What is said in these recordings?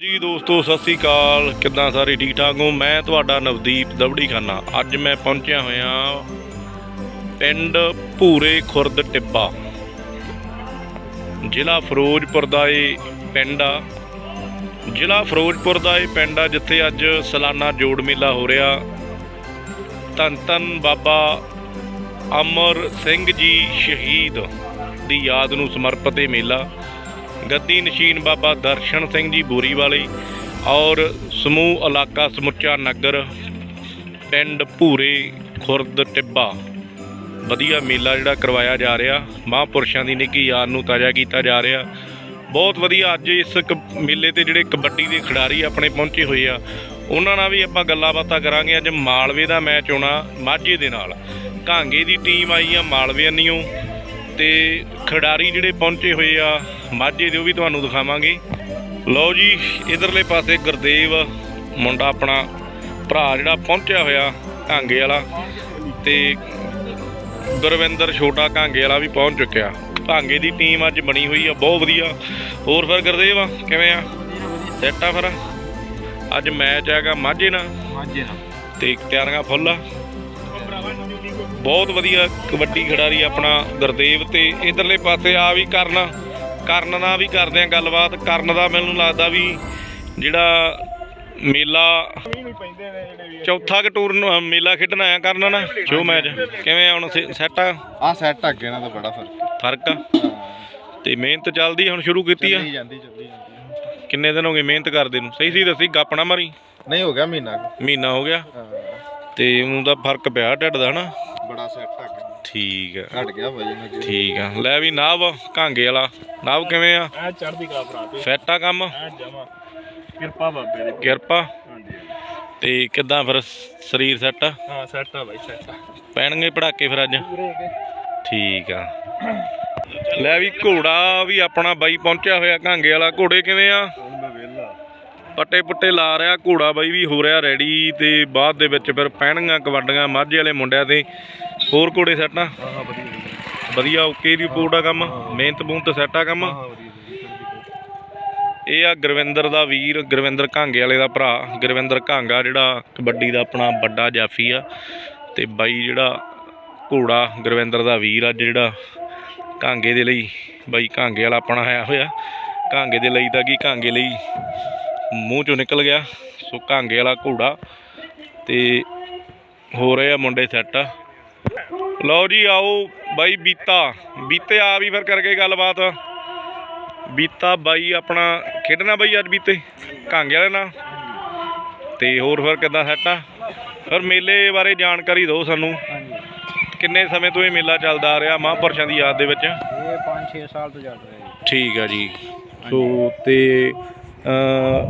ਜੀ ਦੋਸਤੋ, ਸਤਿ ਸ੍ਰੀ ਅਕਾਲ। ਕਿੱਦਾਂ ਸਾਰੇ ਠੀਕ ਠਾਕ ਹੋ? ਮੈਂ ਤੁਹਾਡਾ ਨਵਦੀਪ ਦਵੜੀ ਖਾਨਾ ਅੱਜ ਮੈਂ ਪਹੁੰਚਿਆ ਹੋਇਆ ਪਿੰਡ ਭੂਰੇ ਖੁਰਦ ਟਿੱਬਾ। ਜ਼ਿਲ੍ਹਾ ਫਿਰੋਜ਼ਪੁਰ ਦਾ ਇਹ ਪਿੰਡ ਆ। ਜ਼ਿਲ੍ਹਾ ਫਿਰੋਜ਼ਪੁਰ ਦਾ ਇਹ ਪਿੰਡ ਆ, ਜਿੱਥੇ ਅੱਜ ਸਾਲਾਨਾ ਜੋੜ ਮੇਲਾ ਹੋ ਰਿਹਾ। ਧੰਨ ਧੰਨ ਬਾਬਾ ਅਮਰ ਸਿੰਘ ਜੀ ਸ਼ਹੀਦ ਦੀ ਯਾਦ ਨੂੰ ਸਮਰਪਿਤ ਇਹ ਮੇਲਾ। ਗੱਦੀ ਨਸ਼ੀਨ ਬਾਬਾ ਦਰਸ਼ਨ ਸਿੰਘ ਜੀ ਬੋਰੀ ਵਾਲੇ ਔਰ ਸਮੂਹ ਇਲਾਕਾ ਸਮੁੱਚਾ ਨਗਰ, ਪਿੰਡ ਭੂਰੇ ਖੁਰਦ ਟਿੱਬਾ। ਵਧੀਆ ਮੇਲਾ ਜਿਹੜਾ ਕਰਵਾਇਆ ਜਾ ਰਿਹਾ। ਮਹਾਂਪੁਰਸ਼ਾਂ ਦੀ ਨਿੱਘੀ ਯਾਦ ਨੂੰ ਤਾਜ਼ਾ ਕੀਤਾ ਜਾ ਰਿਹਾ। ਬਹੁਤ ਵਧੀਆ ਅੱਜ ਇਸ ਕ- ਮੇਲੇ ਤੇ ਜਿਹੜੇ ਕਬੱਡੀ ਦੇ ਖਿਡਾਰੀ ਆਪਣੇ ਪਹੁੰਚੇ ਹੋਏ ਆ। ਉਹਨਾਂ ਨਾਲ ਵੀ ਆਪਾਂ ਗੱਲਾਂ ਬਾਤਾਂ ਕਰਾਂਗੇ। ਅੱਜ ਮਾਲਵੇ ਦਾ ਮੈਚ ਹੋਣਾ ਮਾਝੇ ਦੇ ਨਾਲ। ਕਾਂਗੇ ਦੀ ਟੀਮ ਆਈ ਆ ਮਾਲਵੇ ਅੰਨੀਓ ਤੇ ਖਿਡਾਰੀ ਜਿਹੜੇ ਪਹੁੰਚੇ ਹੋਏ ਆ ਮਾਝੇ ਦੇ ਉਹ ਵੀ ਤੁਹਾਨੂੰ ਦਿਖਾਵਾਂਗੇ। ਲਓ ਜੀ ਇਧਰਲੇ ਪਾਸੇ ਗੁਰਦੇਵ ਮੁੰਡਾ ਆਪਣਾ ਭਰਾ ਜਿਹੜਾ ਪਹੁੰਚਿਆ ਹੋਇਆ ਕਾਂਗੇ ਵਾਲਾ। ਤੇ ਗੁਰਵਿੰਦਰ ਛੋਟਾ ਕਾਂਗੇ ਵਾਲਾ ਵੀ ਪਹੁੰਚ ਚੁੱਕਿਆ। ਕਾਂਗੇ ਦੀ ਟੀਮ ਅੱਜ ਬਣੀ ਹੋਈ ਆ ਬਹੁਤ ਵਧੀਆ। ਹੋਰ ਫਿਰ ਗੁਰਦੇਵ ਕਿਵੇਂ ਆ? ਸੈੱਟ ਆ ਫਿਰ? ਅੱਜ ਮੈਚ ਹੈਗਾ ਮਾਝੇ ਨਾਲ। ਮਾਝੇ ਨਾਲ। ਤੇ ਤਿਆਰੀਆਂ ਫੁੱਲ ਆ। ਬਹੁਤ ਵਧੀਆ ਕਬੱਡੀ ਖਿਡਾਰੀ ਆਪਣਾ ਗੁਰਦੇਵ ਤੇ ਇਧਰਲੇ ਪਾਸੇ ਆ ਵੀ ਕਰਨ ਕਰਨ ਨਾਲ ਵੀ ਕਰਦੇ ਆ ਗੱਲਬਾਤ ਕਰਨ ਦਾ ਮੈਨੂੰ ਲੱਗਦਾ ਵੀ ਜਿਹੜਾ ਮੇਲਾ ਚੌਥਾ ਕ ਟੂਰ ਮੇਲਾ ਖੇਡਣ ਆਇਆ ਕਰਨ ਨਾ ਸ਼ੋ ਮੈਚ ਕਿਵੇਂ ਹੁਣ ਸੈੱਟ ਆ? ਆ ਸੈੱਟ ਅੱਗੇ ਨਾਲ ਤਾਂ ਬੜਾ ਫ਼ਰਕ ਫ਼ਰਕ ਆ? ਤੇ ਮਿਹਨਤ ਚੱਲਦੀ ਹੁਣ ਸ਼ੁਰੂ ਕੀਤੀ ਆ? ਕਿੰਨੇ ਦਿਨ ਹੋ ਗਏ ਮਿਹਨਤ ਕਰਦੇ ਨੂੰ? ਸਹੀ ਸੀ ਦੱਸੀ ਗੱਪ ਨਾ ਮਾਰੀ। ਨਹੀਂ ਹੋ ਗਿਆ ਮਹੀਨਾ। ਮਹੀਨਾ ਹੋ ਗਿਆ? ਤੇ ਉਹਨੂੰ ਦਾ ਫ਼ਰਕ ਪਿਆ ਢਿੱਡ ਦਾ ਹਨਾ? ਬੜਾ ਸੈੱਟ ਅੱਗੇ ਠੀਕ ਆ। ਘਟ ਗਿਆ ਵਜਨ ਅੱਗੇ ਠੀਕ ਆ। ਲੈ ਵੀ ਨਾਵ ਕਾਂਗੇ ਵਾਲਾ। ਨਾਵ ਕਿਵੇਂ ਆ? ਆ ਚੜ੍ਹਦੀ ਕਲਾ ਭਰਾ ਤੇ। ਫਿੱਟ ਆ ਕੰਮ? ਆ ਜਮਾ। ਕਿਰਪਾ ਬਾਬੇ ਦੀ। ਕਿਰਪਾ। ਹਾਂਜੀ ਤੇ ਕਿੱਦਾਂ ਫਿਰ ਸਰੀਰ ਸੈੱਟ ਆ? ਹਾਂ ਸੈੱਟ ਆ ਬਾਈ ਸੈੱਟ ਆ। ਪੈਣਗੇ ਪੜਾਕੇ ਫਿਰ ਅੱਜ? ਪੂਰੇ ਕੇ ਠੀਕ ਆ। ਲੈ ਵੀ ਘੋੜਾ ਵੀ ਆਪਣਾ ਬਾਈ ਪਹੁੰਚਿਆ ਹੋਇਆ ਕਾਂਗੇ ਵਾਲਾ। ਘੋੜੇ ਕਿਵੇਂ ਆ? ਪੱਟੇ ਪੁੱਟੇ ਲਾ ਰਿਹਾ ਘੋੜਾ ਬਾਈ ਵੀ ਹੋ ਰਿਹਾ ਰੈਡੀ ਤੇ ਬਾਅਦ ਦੇ ਵਿੱਚ ਫਿਰ ਪੈਣਗੀਆਂ ਕਬੱਡੀਆਂ ਮਾਝੇ ਵਾਲੇ ਮੁੰਡਿਆਂ ਤੇ ਹੋਰ ਘੋੜੇ ਸੈੱਟ ਆ। ਵਧੀਆ ਓਕੇ ਦੀ ਰਿਪੋਰਟ ਆ ਕੰਮ ਮਿਹਨਤ ਮੂਹਨਤ ਸੈੱਟ ਆ ਕੰਮ। ਇਹ ਆ ਗੁਰਵਿੰਦਰ ਦਾ ਵੀਰ ਗੁਰਵਿੰਦਰ ਕਾਂਗੇ ਵਾਲੇ ਦਾ ਭਰਾ। ਗੁਰਵਿੰਦਰ ਕਾਂਗਾ ਜਿਹੜਾ ਕਬੱਡੀ ਦਾ ਆਪਣਾ ਵੱਡਾ ਜਾਫੀ ਆ ਤੇ ਬਾਈ ਜਿਹੜਾ ਘੋੜਾ ਗੁਰਵਿੰਦਰ ਦਾ ਵੀਰ ਅੱਜ ਜਿਹੜਾ ਕਾਂਗੇ ਦੇ ਲਈ ਬਾਈ ਕਾਂਗੇ ਵਾਲਾ ਆਪਣਾ ਆਇਆ ਹੋਇਆ। ਕਾਂਗੇ ਦੇ ਲਈ ਤਾਂ ਕੀ ਕਾਂਗੇ ਲਈ ਮੂੰਹ ਚੋਂ ਨਿਕਲ ਗਿਆ ਸੋ ਕਾਂਗੇ ਵਾਲਾ ਘੋੜਾ ਤੇ ਹੋ ਰਹੇ ਆ ਮੁੰਡੇ ਸੈੱਟ ਲਓ ਜੀ ਆਓ ਬਾਈ ਬੀਤਾ। ਬੀਤੇ ਆ ਵੀ ਫਿਰ ਕਰਕੇ ਗੱਲਬਾਤ। ਬੀਤਾ ਬਾਈ ਆਪਣਾ ਖੇਡਣਾ ਬਾਈ ਅੱਜ ਬੀਤੇ? ਕਾਂਗੇ ਵਾਲੇ ਨਾਲ। ਤੇ ਹੋਰ ਫਿਰ ਕਿੱਦਾਂ ਸੈੱਟ ਆ? ਫਿਰ ਮੇਲੇ ਬਾਰੇ ਜਾਣਕਾਰੀ ਦਿਓ ਸਾਨੂੰ। ਕਿੰਨੇ ਸਮੇਂ ਤੋਂ ਇਹ ਮੇਲਾ ਚੱਲਦਾ ਆ ਰਿਹਾ ਮਹਾਂਪੁਰਸ਼ਾਂ ਦੀ ਯਾਦ ਦੇ ਵਿੱਚ? ਇਹ 5-6 ਸਾਲ ਤੋਂ ਚੱਲ ਰਿਹਾ ਜੀ। ਠੀਕ ਆ ਜੀ। ਸੋ ਤੇ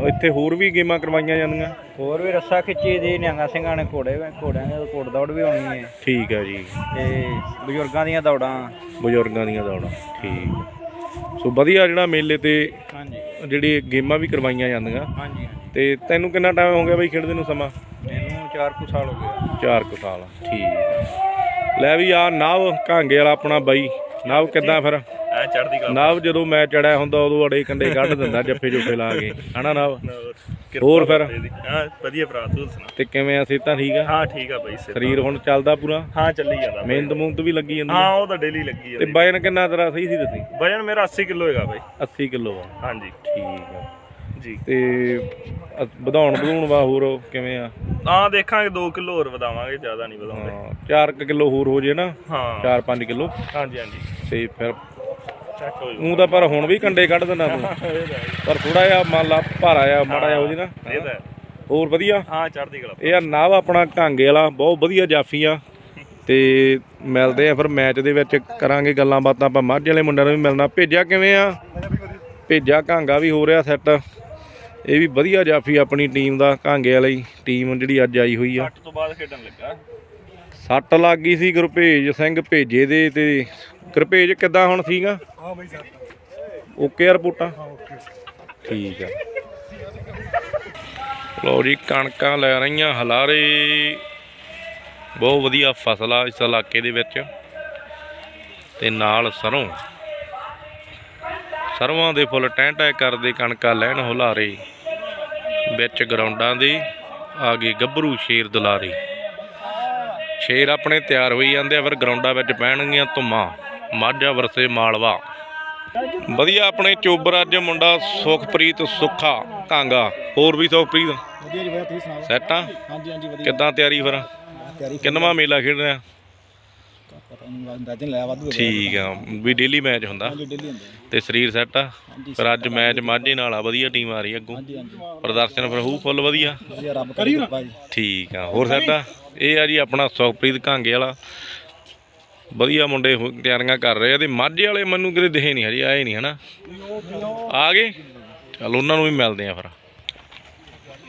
ਇੱਥੇ ਹੋਰ ਵੀ ਗੇਮਾਂ ਕਰਵਾਈਆਂ ਜਾਂਦੀਆਂ? ਹੋਰ ਵੀ ਰੱਸਾ ਖਿੱਚੀ ਦੀ ਨਿਹੰਗਾ ਸਿੰਘਾਂ ਨੇ ਘੋੜੇ ਘੋੜਿਆਂ ਦੇ ਘੋੜ ਦੌੜ ਵੀ ਹੋਣੀ ਹੈ। ਠੀਕ ਆ ਜੀ। ਤੇ ਬਜ਼ੁਰਗਾਂ ਦੀਆਂ ਦੌੜਾਂ। ਬਜ਼ੁਰਗਾਂ ਦੀਆਂ ਦੌੜਾਂ ਠੀਕ। ਸੋ ਵਧੀਆ ਜਿਹੜਾ ਮੇਲੇ ਤੇ ਹਾਂਜੀ। ਜਿਹੜੀ ਗੇਮਾਂ ਵੀ ਕਰਵਾਈਆਂ ਜਾਂਦੀਆਂ। ਹਾਂਜੀ ਤੇ ਤੈਨੂੰ ਕਿੰਨਾ ਟਾਈਮ ਹੋ ਗਿਆ ਬਾਈ ਖੇਡਦੇ ਨੂੰ ਸਮਾਂ? ਮੈਨੂੰ 4 ਕੁ ਸਾਲ ਹੋ ਗਏ। ਚਾਰ ਕੁ ਸਾਲ ਠੀਕ। ਲੈ ਵੀ ਆ ਨਾਵ ਕਾਂਗੇ ਵਾਲਾ ਆਪਣਾ ਬਾਈ। ਨਾਵ ਕਿੱਦਾਂ ਫਿਰ? ਆ ਚੜ੍ਹਦੀ ਕਲਾ। ਨਾਵ ਜਦੋਂ ਮੈਚ ਚੜਿਆ ਹੁੰਦਾ ਉਦੋਂ ਅੜੇ ਕੰਡੇ ਕੱਢ ਦਿੰਦਾ ਜੱਫੇ ਜੁਫੇ ਲਾ ਕੇ। ਹਨਾ ਨਾਵ? ਹੋਰ ਫਿਰ? ਹਾਂ ਵਧੀਆ ਭਰਾ ਤੂੰ ਸੁਣਾ ਤੇ ਕਿਵੇਂ ਆ ਸਿਹਤਾਂ ਠੀਕ ਆ? ਹਾਂ ਠੀਕ ਆ ਬਾਈ ਸਿਰ ਸਰੀਰ ਹੁਣ ਚੱਲਦਾ ਪੂਰਾ? ਹਾਂ ਚੱਲੀ ਜਾਂਦਾ ਬਾਈ। ਮਿਹਨਤ ਮੁਹਨਤ ਵੀ ਲੱਗੀ ਜਾਂਦੀ ਹਾਂ ਆ। ਉਹ ਤਾਂ ਡੇਲੀ ਲੱਗੀ ਤੇ ਵਜਨ ਕਿੰਨਾ ਤੇਰਾ ਸਹੀ ਸੀ ਦੱਸੀ ਵਜਨ ਮੇਰਾ 80 ਕਿਲੋ ਹੈਗਾ ਬਾਈ। 80 ਕਿਲੋ ਆ। ਹਾਂਜੀ। ਠੀਕ ਆ। ਜੀ। ਤੇ ਅ- ਵਧਾਉਣ ਵਧਾਉਣ ਵਾ ਹੋਰ ਕਿਵੇਂ ਆ? ਹਾਂ ਦੇਖਾਂਗੇ 2 ਕਿਲੋ ਹੋਰ ਵਧਾਵਾਂਗੇ ਜ਼ਿਆਦਾ ਨਹੀਂ ਵਧਾਉਂਦੇ। ਹਾਂ 4 ਕਿਲੋ ਹੋਰ ਹੋ ਜੇ ਨਾ? ਹਾਂ। 4-5 ਕਿਲੋ? ਹਾਂਜੀ ਹਾਂਜੀ। ਤੇ ਫਿਰ ਚੈੱਕ ਹੋ ਜੂ ਉਹ ਤਾਂ ਪਰ ਹੁਣ ਵੀ ਕੰਡੇ ਕੱਢ ਦਿੰਦਾ ਤੂੰ। ਪਰ ਥੋੜਾ ਜਿਹਾ ਮੰਨ ਲਾ ਭਾਰਾ ਆ ਮਾੜਾ ਜਿਹਾ ਹੋ ਜੇ ਨਾ। ਇਹ ਤਾਂ ਹੈ। ਹੋਰ ਵਧੀਆ? ਹਾਂ ਚੜ੍ਹਦੀ ਕਲਾ ਇਹ ਆ ਨਾਵ ਆਪਣਾ ਢਾਂਗੇ ਵਾਲਾ ਬਹੁਤ ਵਧੀਆ ਜਾਫੀ ਆ। ਤੇ ਮਿਲਦੇ ਆ ਫਿਰ ਮੈਚ ਦੇ ਵਿੱਚ ਕਰਾਂਗੇ ਗੱਲਾਂ ਬਾਤਾਂ ਆਪਾਂ। ਮਾਝੇ ਵਾਲੇ ਮੁੰਡਿਆਂ ਨੂੰ ਵੀ ਮਿਲਣਾ। ਭੇਜਿਆ ਕਿਵੇਂ ਆ? ਭੇਜਿਆ ਘਾਂਗਾ ਵੀ ਹੋ ਰਿਹਾ ਸੈੱਟ। ਇਹ ਵੀ ਵਧੀਆ ਜਾਫੀ ਆਪਣੀ ਟੀਮ ਦਾ ਘਾਂਗੇ ਵਾਲੀ ਟੀਮ ਜਿਹੜੀ ਅੱਜ ਆਈ ਹੋਈ ਆ। 8 ਤੋਂ ਬਾਅਦ ਖੇਡਣ ਲੱਗਾ। ਸੱਟ ਲੱਗ ਗਈ ਸੀ ਗੁਰਭੇਜ ਸਿੰਘ ਭੇਜੇ ਦੇ ਤੇ ਗੁਰਭੇਜ ਕਿੱਦਾਂ ਹੁਣ ਸੀਗਾ? ਹਾਂ ਬਾਈ ਸਰ ਓਕੇ ਆ ਰਿਪੋਰਟਾਂ? ਠੀਕ ਆ। ਲਓ ਜੀ ਕਣਕਾਂ ਲੈ ਰਹੀਆਂ ਹਲਾਰੇ। ਬਹੁਤ ਵਧੀਆ ਫਸਲ ਆ ਇਸ ਇਲਾਕੇ ਦੇ ਵਿੱਚ। ਤੇ ਨਾਲ ਸਰੋਂ। ਸਰੋਂ ਦੇ ਫੁੱਲ ਟੈਂ ਟੈਂ ਕਰਦੇ ਕਣਕਾਂ ਲੈਣ ਹੁਲਾਰੇ। ਵਿੱਚ ਗਰਾਊਂਡਾਂ ਦੇ ਆ ਗਏ ਗੱਭਰੂ ਸ਼ੇਰ ਦੁਲਾਰੀ। ਸ਼ੇਰ ਆਪਣੇ ਤਿਆਰ ਹੋਈ ਜਾਂਦੇ ਆ ਫਿਰ ਗਰਾਊਂਡਾਂ ਵਿੱਚ ਪੈਣਗੀਆਂ ਧੁੰਮਾਂ। ਮਾਝਾ ਵਰਸੇ ਮਾਲਵਾ। ਵਧੀਆ ਆਪਣੇ ਚੋਬਰ ਅੱਜ ਮੁੰਡਾ ਸੁਖਪ੍ਰੀਤ ਸੁੱਖਾ ਕਾਂਗਾ। ਹੋਰ ਵੀ ਸੁਖਪ੍ਰੀਤ? ਵਧੀਆ ਜੀ ਵਧੀਆ ਤੁਸੀਂ ਸੁਣਾਓ? ਸੈੱਟ ਹਾਂਜੀ ਹਾਂਜੀ ਵਧੀਆ। ਕਿੱਦਾਂ ਤਿਆਰੀ ਫਿਰ? ਕਿੰਨਵਾਂ ਮੇਲਾ ਖੇਡ ਰਿਹਾ ਪਤਾ ਨਹੀਂ ਅੰਦਾਜ਼ਨ ਲਾਇਆ ਵਾਧੂ ਠੀਕ ਆ ਵੀ ਡੇਲੀ ਮੈਚ ਹੁੰਦਾ। ਹਾਂਜੀ ਡੇਲੀ ਹੁੰਦੇ ਤੇ ਸਰੀਰ ਸੈੱਟ ਆ। ਹਾਂਜੀ ਪਰ ਅੱਜ ਮੈਚ ਮਾਝੇ ਨਾਲ ਆ ਵਧੀਆ ਟੀਮ ਆ ਰਹੀ ਅੱਗੋਂ। ਹਾਂਜੀ ਹਾਂਜੀ। ਪ੍ਰਦਰਸ਼ਨ ਫਿਰ ਹੋਊ ਫੁੱਲ ਵਧੀਆ। ਵਧੀਆ ਰੱਬ ਕਰੀ ਕਿਰਪਾ ਜੀ। ਠੀਕ ਆ ਹੋਰ ਸੈੱਟ ਆ। ਇਹ ਆ ਜੀ ਆਪਣਾ ਸੁਖਪ੍ਰੀਤ ਕਾਂਗੇ ਵਾਲਾ। ਵਧੀਆ ਮੁੰਡੇ ਹੋ- ਤਿਆਰੀਆਂ ਕਰ ਰਹੇ ਆ ਤੇ ਮਾਝੇ ਵਾਲੇ ਮੈਨੂੰ ਕਿਤੇ ਦਿਖੇ ਨਹੀਂ ਹਜੇ ਆਏ ਨਹੀਂ ਹਨਾ। ਆ ਗਏ? ਚਲ ਉਹਨਾਂ ਨੂੰ ਵੀ ਮਿਲਦੇ ਆ ਫਿਰ।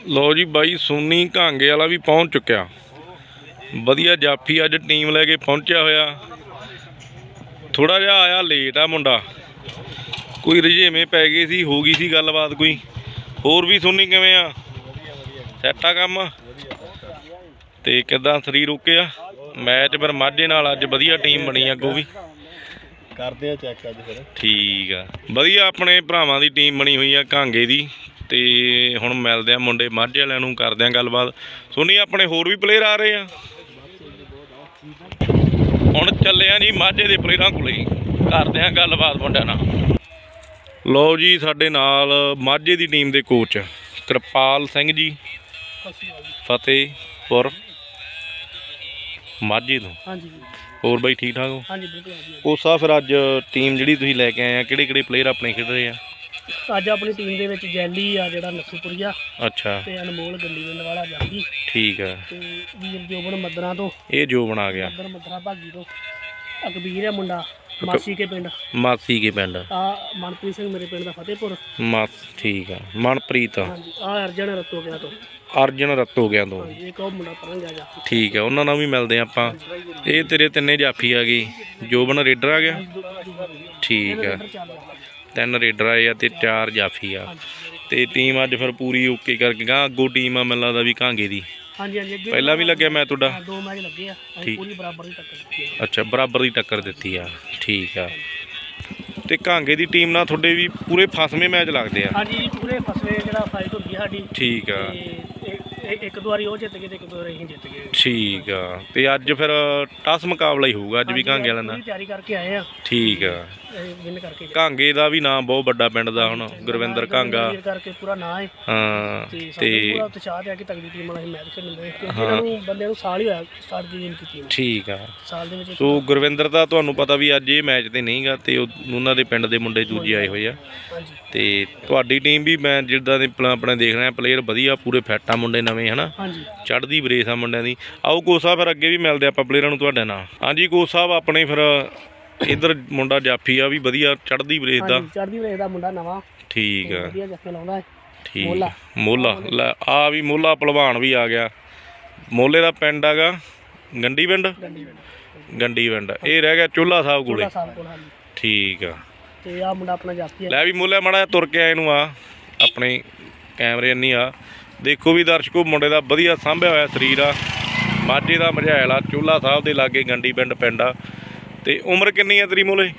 ਲੋ ਜੀ ਬਾਈ ਸੋਨੀ ਕਾਂਗੇ ਵਾਲਾ ਵੀ ਪਹੁੰਚ ਚੁੱਕਿਆ। ਵਧੀਆ ਜਾਫੀ ਅੱਜ ਟੀਮ ਲੈ ਕੇ ਪਹੁੰਚਿਆ ਹੋਇਆ। ਥੋੜਾ ਜਿਹਾ ਆਇਆ ਲੇਟ ਆ ਮੁੰਡਾ। ਕੋਈ ਰਜੇਵੇਂ ਪੈ ਗਏ ਸੀ ਹੋ ਗਈ ਸੀ ਗੱਲਬਾਤ ਕੋਈ। ਹੋਰ ਵੀ ਸੋਨੀ ਕਿਵੇਂ ਆ? ਸੈੱਟ ਆ ਕੰਮ। ਤੇ ਕਿਦਾਂ ਸਰੀਰ ਓਕੇ ਆ? ਮੈਚ ਫਿਰ ਮਾਝੇ ਨਾਲ ਅੱਜ ਵਧੀਆ ਟੀਮ ਬਣੀ ਆ ਅੱਗੋਂ ਵੀ। ਕਰਦੇ ਆ ਚੈੱਕ ਅੱਜ ਫਿਰ। ਠੀਕ ਆ। ਵਧੀਆ ਆਪਣੇ ਭਰਾਵਾਂ ਦੀ ਟੀਮ ਬਣੀ ਹੋਈ ਆ ਕਾਂਗੇ ਦੀ। ਤੇ ਹੁਣ ਮਿਲਦੇ ਆ ਮੁੰਡੇ ਮਾਝੇ ਵਾਲਿਆਂ ਨੂੰ ਕਰਦੇ ਆ ਗੱਲਬਾਤ। ਸੋਨੀ ਆਪਣੇ ਹੋਰ ਵੀ ਪਲੇਅਰ ਆ ਰਹੇ ਆ? ਹੁਣ ਚੱਲੇ ਆ ਜੀ ਮਾਝੇ ਦੇ ਪਲੇਅਰਾਂ ਕੋਲੇ। ਕਰਦੇ ਆ ਗੱਲਬਾਤ ਮੁੰਡਿਆਂ ਨਾਲ। ਲਓ ਜੀ ਸਾਡੇ ਨਾਲ ਮਾਝੇ ਦੀ ਟੀਮ ਦੇ ਕੋਚ ਕਿਰਪਾਲ ਸਿੰਘ ਜੀ ਫਤਿਹਪੁਰ ਮਾਝੇ ਤੋਂ। ਹਾਂਜੀ ਹੋਰ ਬਾਈ ਠੀਕ ਠਾਕ ਹੋ? ਹਾਂਜੀ ਬਿਲਕੁਲ ਵਧੀਆ। ਕੋਸਾ ਫਿਰ ਅੱਜ ਟੀਮ ਜਿਹੜੀ ਤੁਸੀਂ ਲੈ ਕੇ ਆਏ ਆ ਕਿਹੜੇ ਕਿਹੜੇ ਪਲੇਅਰ ਆਪਣੇ ਖੇਡ ਰਹੇ ਆ? ਅੱਜ ਆਪਣੀ ਟੀਮ ਦੇ ਵਿੱਚ ਜੈਲੀ ਆ ਜਿਹੜਾ ਨਸੂਪੁਰੀਆ ਅੱਛਾ। ਤੇ ਅਨਮੋਲ ਗੰਡੀਵਿੰਡ ਵਾਲਾ ਜਾਂਦੀ। ਠੀਕ ਆ। ਤੇ ਵੀਰ ਜੋਬਨ ਮੱਦਰਾਂ ਤੋਂ। ਇਹ ਜੋ ਬਣਾ ਗਿਆ। ਮੱਦਰ ਮੱਦਰਾ ਭਾਗੀ ਤੋਂ। ਅਕਬੀਰ ਆ ਮੁੰਡਾ ਮਾਸੀ ਕੇ ਪਿੰਡ। ਮਾਸੀ ਕੇ ਪਿੰਡ। ਆ ਮਨਪ੍ਰੀਤ ਸਿੰਘ ਮੇਰੇ ਪਿੰਡ ਦਾ ਫਤਿਹਪੁਰ। ਮਾਸ ਠੀਕ ਆ। ਮਨਪ੍ਰੀਤ। ਹਾਂਜੀ ਆ ਅਰਜਨ ਰਤੋ ਗਿਆ ਤੋਂ। ਅਰਜਨ ਰੱਤੋ ਗਿਆ ਤੋਂ। ਇੱਕ ਉਹ ਮੁੰਡਾ ਪਰਾਂ ਜਾ ਜਾ ਠੀਕ ਆ ਉਹਨਾਂ ਨਾਲ ਵੀ ਮਿਲਦੇ ਆ ਆਪਾਂ। ਇਹ ਤੇਰੇ ਤਿੰਨੇ ਜਾਫੀ ਆ ਗਈ। ਜੋਬਨ ਰੇਡਰ ਆ ਗਿਆ। ਠੀਕ ਆ। ਤਿੰਨ ਰੇਡਰ ਆਏ ਆ ਤੇ ਚਾਰ ਜਾਫੀ ਆ। ਤੇ ਟੀਮ ਅੱਜ ਫਿਰ ਪੂਰੀ ਓਕੇ ਕਰਕੇ ਗਾ ਅੱਗੋਂ ਟੀਮ ਆ ਮੈਨੂੰ ਲੱਗਦਾ ਵੀ ਕਾਂਗੇ ਦੀ। ਹਾਂਜੀ ਹਾਂਜੀ ਅੱਗੇ ਪਹਿਲਾਂ ਵੀ ਲੱਗਿਆ ਮੈਂ ਤੁਹਾਡਾ? ਦੋ ਮੈਚ ਲੱਗੇ ਆ। ਅਸੀਂ। ਪੂਰੀ ਬਰਾਬਰ ਦੀ ਟੱਕਰ ਦਿੱਤੀ ਆ। ਅੱਛਾ ਬਰਾਬਰ ਦੀ ਟੱਕਰ ਦਿੱਤੀ ਆ। ਠੀਕ ਆ। ਤੇ ਕਾਂਗੇ ਦੀ ਟੀਮ ਨਾਲ ਤੁਹਾਡੇ ਵੀ ਪੂਰੇ ਫਸਵੇਂ ਮੈਚ ਲੱਗਦੇ ਆ। ਹਾਂਜੀ ਪੂਰੇ ਫਸਵੇ ਜਿਹੜਾ ਫਾਈਟ ਹੁੰਦੀ ਆ ਸਾਡੀ। ਠੀਕ ਆ। ਇੱਕ ਦੋ ਵਾਰੀ ਉਹ ਜਿੱਤ ਗਏ ਤੇ ਇੱਕ ਦੋ ਵਾਰੀ ਅਸੀਂ ਜਿੱਤ ਗਏ। ਠੀਕ ਆ। ਤੇ ਅੱਜ ਫਿਰ ਟਸ ਮੁਕਾਬਲਾ ਹੀ ਹੋਊਗਾ ਅੱਜ ਵੀ ਕਾਂਗੇ ਦਾ ਪੂਰੀ ਤਿਆਰੀ ਕਰਕੇ ਆਏ ਆ। ਠੀਕ ਆ। ਵਿਨ ਕਰਕੇ ਗਏ। ਕਾਂਗੇ ਦਾ ਵੀ ਨਾਮ ਬਹੁਤ ਵੱਡਾ ਪਿੰਡ ਦਾ ਹੁਣ ਗੁਰਵਿੰਦਰ ਕਾਂਗਾ ਵੀਰ ਕਰਕੇ ਪੂਰਾ ਨਾਂ ਹੈ। ਹਾਂ ਤੇ ਤੇ ਪੂਰਾ ਉਤਸ਼ਾਹ ਹੈ ਕਿ ਤਗੜੀ ਟੀਮ ਨਾਲ ਅਸੀਂ ਮੈਚ ਖੇਡਣ ਦੇ ਕਿਉਂਕਿ ਇਹਨਾਂ ਨੂੰ ਬੰਦਿਆਂ ਨੂੰ ਸਾਲ ਹੀ ਹੋਇਆ ਸਟਾਰਟ ਦੀ ਗੇਮ ਕੀਤੀ ਨੂੰ। ਠੀਕ ਆ। ਸਾਲ ਦੇ ਵਿੱਚ ਸੋ ਗੁਰਵਿੰਦਰ ਦਾ ਤੁਹਾਨੂੰ ਪਤਾ ਵੀ ਅੱਜ ਇਹ ਮੈਚ ਤੇ ਨਹੀਂਗਾ ਤੇ ਉਹ- ਉਹਨਾਂ ਦੇ ਪਿੰਡ ਦੇ ਮੁੰਡੇ ਦੂਜੇ ਆਏ ਹੋਏ ਆ। ਹਾਂਜੀ। ਤੇ ਤੁਹਾਡੀ ਟੀਮ ਵੀ ਮੈਂ ਜਿੱਦਾਂ ਦੇ ਪਲਾ- ਆਪਣੇ ਦੇਖ ਰਿਹਾ ਪਲੇਅਰ ਵਧੀਆ ਪੂਰੇ ਫਿੱਟ ਆ ਮੁੰਡੇ ਨਵੇਂ ਹਨਾ? ਹਾਂਜੀ। ਚੜ੍ਹਦੀ ਬਰੇਸ ਆ ਮੁੰਡਿਆਂ ਦੀ। ਆਓ ਕੋਚ ਸਾਹਿਬ ਫਿਰ ਅੱਗੇ ਵੀ ਮਿਲਦੇ ਆਪਾਂ ਪਲੇਅਰਾਂ ਨੂੰ ਤੁਹਾਡੇ ਨਾਲ। ਹਾਂਜੀ ਕੋਚ ਸਾਹਿਬ ਆਪਣੇ ਫਿਰ ਇਧਰ ਮੁੰਡਾ ਜਾਫੀ ਆ ਵੀ ਵਧੀਆ ਚੜ੍ਹਦੀ ਬਰੇਸ ਦਾ। ਚੜ੍ਹਦੀ ਵੇਲੇ ਦਾ ਮੁੰਡਾ ਨਵਾਂ। ਠੀਕ ਆ। ਵਧੀਆ ਜੱਫੇ ਲਾਉਂਦਾ ਹੈ ਠੀਕ। ਮੋਲਾ। ਮੋਲਾ। ਲੈ ਆ ਵੀ ਮੋਲਾ ਪਹਿਲਵਾਨ ਵੀ ਆ ਗਿਆ। ਮੋਲੇ ਦਾ ਪਿੰਡ ਹੈਗਾ ਗੰਡੀ ਪਿੰਡ? ਗੰਡੀ ਪਿੰਡ ਇਹ ਰਹਿ ਗਿਆ ਚੋਲਾ ਸਾਹਿਬ ਕੋਲੇ। ਠੀਕ ਆ। ਤੇ ਆ ਮੁੰਡਾ ਆਪਣਾ ਜਾਫੀ ਹੈ ਲੈ ਵੀ ਮੋਲੇ ਮਾੜਾ ਤੁਰ ਕੇ ਆਏ ਨੂੰ ਆ। ਆਪਣੇ ਕੈਮਰੇ ਨਹੀਂ ਆ। ਦੇਖੋ ਵੀ ਦਰਸ਼ਕੋ ਮੁੰਡੇ ਦਾ ਵਧੀਆ ਸਾਂਭਿਆ ਹੋਇਆ ਸਰੀਰ ਆ। ਮਾਝੇ ਦਾ ਮਝੈਲ ਆ। ਚੋਲਾ ਸਾਹਿਬ ਦੇ ਲਾਗੇ ਗੰਡੀ ਪਿੰਡ ਪਿੰਡ ਆ। ਤੇ ਉਮਰ ਕਿੰਨੀ ਆ ਤੇਰੀ ਮੋਲੇ?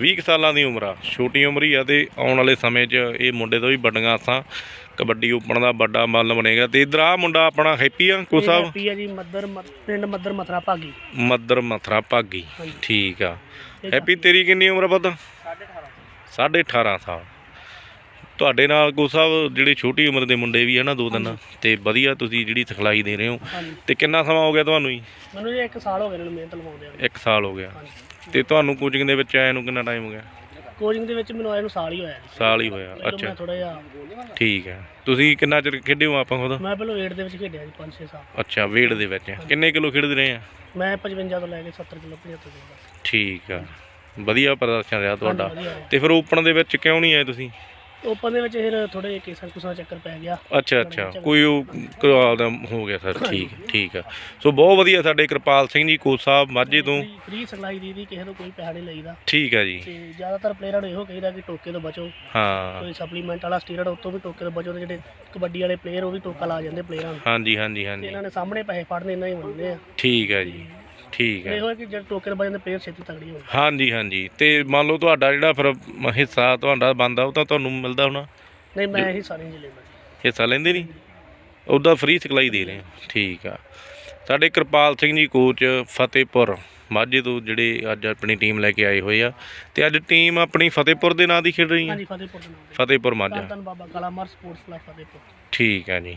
20 ਕੁ ਸਾਲਾਂ ਦੀ ਉਮਰ ਆ। ਛੋਟੀ ਉਮਰ ਹੀ ਆ ਤੇ ਆਉਣ ਵਾਲੇ ਸਮੇਂ 'ਚ ਇਹ ਮੁੰਡੇ ਤੋਂ ਵੀ ਵੱਡੀਆਂ ਆਸਾਂ ਕਬੱਡੀ ਓਪਨ ਦਾ ਵੱਡਾ ਮੱਲ ਬਣੇਗਾ। ਤੇ ਇਧਰ ਆ ਮੁੰਡਾ ਆਪਣਾ ਹੈਪੀ ਆ? ਕੋ ਸਾਹਿਬ ਹੈਪੀ ਹੈ ਜੀ ਮੱਦਰ ਪਿੰਡ ਮੱਦਰ ਮਥਰਾ ਭਾਗੀ। ਮੱਦਰ ਮਥਰਾ ਭਾਗੀ। ਠੀਕ ਆ। ਹੈਪੀ ਤੇਰੀ ਕਿੰਨੀ ਉਮਰ ਆ ਪੁੱਤ? 18.5 18 ਸਾਲ। ਤੁਹਾਡੇ ਨਾਲ ਕੋ ਸਾਹਿਬ ਜਿਹੜੇ ਛੋਟੀ ਉਮਰ ਦੇ ਮੁੰਡੇ ਵੀ ਆ ਨਾ ਦੋ ਤਿੰਨ ਤੇ ਵਧੀਆ ਤੁਸੀਂ ਜਿਹੜੀ ਸਿਖਲਾਈ ਦੇ ਰਹੇ ਹੋ। ਹਾਂਜੀ। ਤੇ ਕਿੰਨਾ ਸਮਾਂ ਹੋ ਗਿਆ ਤੁਹਾਨੂੰ ਜੀ? ਮੈਨੂੰ ਜੀ ਇੱਕ ਸਾਲ ਹੋ ਗਿਆ ਇਹਨਾਂ ਨੂੰ ਮਿਹਨਤ ਲਵਾਉਂਦੇ ਆ 1 ਸਾਲ ਹੋ ਗਿਆ। ਤੇ ਤੁਹਾਨੂੰ ਕੋਚਿੰਗ ਦੇ ਵਿੱਚ ਆਏ ਨੂੰ ਕਿੰਨਾ ਟਾਈਮ ਹੋ ਗਿਆ? ਕੋਚਿੰਗ ਦੇ ਵਿੱਚ ਮੈਨੂੰ ਆਏ ਨੂੰ ਸਾਲ ਹੀ ਹੋਇਆ ਜੀ। ਸਾਲ ਹੀ ਹੋਇਆ। ਅੱਛਾ। ਥੋੜਾ ਜਿਹਾ ਠੀਕ ਹੈ। ਤੁਸੀਂ ਕਿੰਨਾ ਚਿਰ ਖੇਡੇ ਹੋ ਆਪਾਂ ਖੁਦ? ਮੈਂ ਪਹਿਲਾਂ ਵੇਟ ਦੇ ਵਿੱਚ ਖੇਡਿਆ ਜੀ 5-6 ਸਾਲ। ਅੱਛਾ ਵੇਟ ਦੇ ਵਿੱਚ। ਕਿੰਨੇ ਕਿਲੋ ਖੇਡਦੇ ਰਹੇ ਆ? ਮੈਂ 55 ਤੋਂ ਲੈ ਕੇ 70 ਕਿਲੋ 75 ਕਿਲੋ। ਠੀਕ ਆ। ਵਧੀਆ ਪ੍ਰਦਰਸ਼ਨ ਰਿਹਾ ਤੁਹਾਡਾ। ਤੇ ਫਿਰ ਓਪਨ ਦੇ ਵਿੱਚ ਕਿਉਂ ਨਹੀਂ ਆਏ ਤੁਸੀਂ? ਓਪਨ ਦੇ ਵਿੱਚ ਫਿਰ ਥੋੜੇ ਜਿਹੇ ਕੇਸਾਂ ਕੁਸਾਂ ਚੱਕਰ ਪੈ ਗਿਆ। ਅੱਛਾ ਅੱਛਾ। ਕੋਈ ਉਹ ਕਰਾਲ ਦਾ ਹੋ ਗਿਆ ਸਰ ਠੀਕ ਠੀਕ ਆ। ਸੋ ਬਹੁਤ ਵਧੀਆ ਸਾਡੇ ਕਿਰਪਾਲ ਸਿੰਘ ਜੀ ਕੋਚ ਸਾਹਿਬ ਮਾਝੇ ਤੋਂ। ਫ੍ਰੀ ਸਿਖਲਾਈ ਦੀ ਦੀ ਕਿਸੇ ਤੋਂ ਕੋਈ ਪੈਸਾ ਨਹੀਂ ਲਈਦਾ। ਠੀਕ ਆ ਜੀ। ਤੇ ਜ਼ਿਆਦਾਤਰ ਪਲੇਅਰਾਂ ਨੂੰ ਇਹੋ ਕਹੀਦਾ ਕਿ ਟੋਕੇ ਤੋਂ ਬਚੋ। ਹਾਂ। ਕੋਈ ਸਪਲੀਮੈਂਟ ਵਾਲਾ ਸਟੀਰੋਇਡ ਉਤੋਂ ਵੀ ਟੋਕੇ ਤੋਂ ਬਚੋ ਤੇ ਜਿਹੜੇ ਕਬੱਡੀ ਵਾਲੇ ਪਲੇਅਰ ਉਹ ਵੀ ਟੋਕਾ ਲਾ ਜਾਂਦੇ ਪਲੇਅਰਾਂ ਨੂੰ। ਹਾਂਜੀ ਹਾਂਜੀ ਹਾਂਜੀ। ਇਹਨਾਂ ਨੇ ਸਾਹਮਣੇ ਪੈਸੇ ਫੜਨੇ ਇਹਨਾਂ ਹੀ ਮੰਨਦੇ ਆ। ਠੀਕ ਆ ਜੀ। ਠੀਕ ਆ ਇਹੋ ਹੈ ਕਿ ਜਿਹੜੇ ਟੋਕੇ ਤੋਂ ਬਚਦੇ ਪਲੇਅਰ ਛੇਤੀ ਤਗੜੀ ਹੋਣ ਹਾਂਜੀ ਹਾਂਜੀ। ਤੇ ਮੰਨ ਲਓ ਤੁਹਾਡਾ ਜਿਹੜਾ ਫਿਰ ਹਿੱਸਾ ਤੁਹਾਡਾ ਬੰਦਾ ਉਹ ਤਾਂ ਤੁਹਾਨੂੰ ਮਿਲਦਾ ਹੋਣਾ। ਨਹੀਂ ਮੈਂ ਇਹੀ ਸਾਰੀ ਜ਼ਿਲ੍ਹੇ ਦਾ ਹਿੱਸਾ ਲੈਂਦੇ ਨਹੀਂ? ਉਹਦਾ ਫ੍ਰੀ ਸਿਖਲਾਈ ਦੇ ਰਹੇ ਆ ਠੀਕ ਆ। ਸਾਡੇ ਕਿਰਪਾਲ ਸਿੰਘ ਜੀ ਕੋਚ ਫਤਿਹਪੁਰ। ਮਾਝੇ ਤੋਂ ਜਿਹੜੇ ਅੱਜ ਆਪਣੀ ਟੀਮ ਲੈ ਕੇ ਆਏ ਹੋਏ ਆ। ਤੇ ਅੱਜ ਟੀਮ ਆਪਣੀ ਫਤਿਹਪੁਰ ਦੇ ਨਾਂ ਦੀ ਖੇਡ ਰਹੀ ਆ ਹਾਂਜੀ ਫਤਿਹਪੁਰ ਦੇ ਨਾਮ Fatehpur Majha. Baba Kalamar sports club Fatehpur. ਠੀਕ ਹੈ ਜੀ।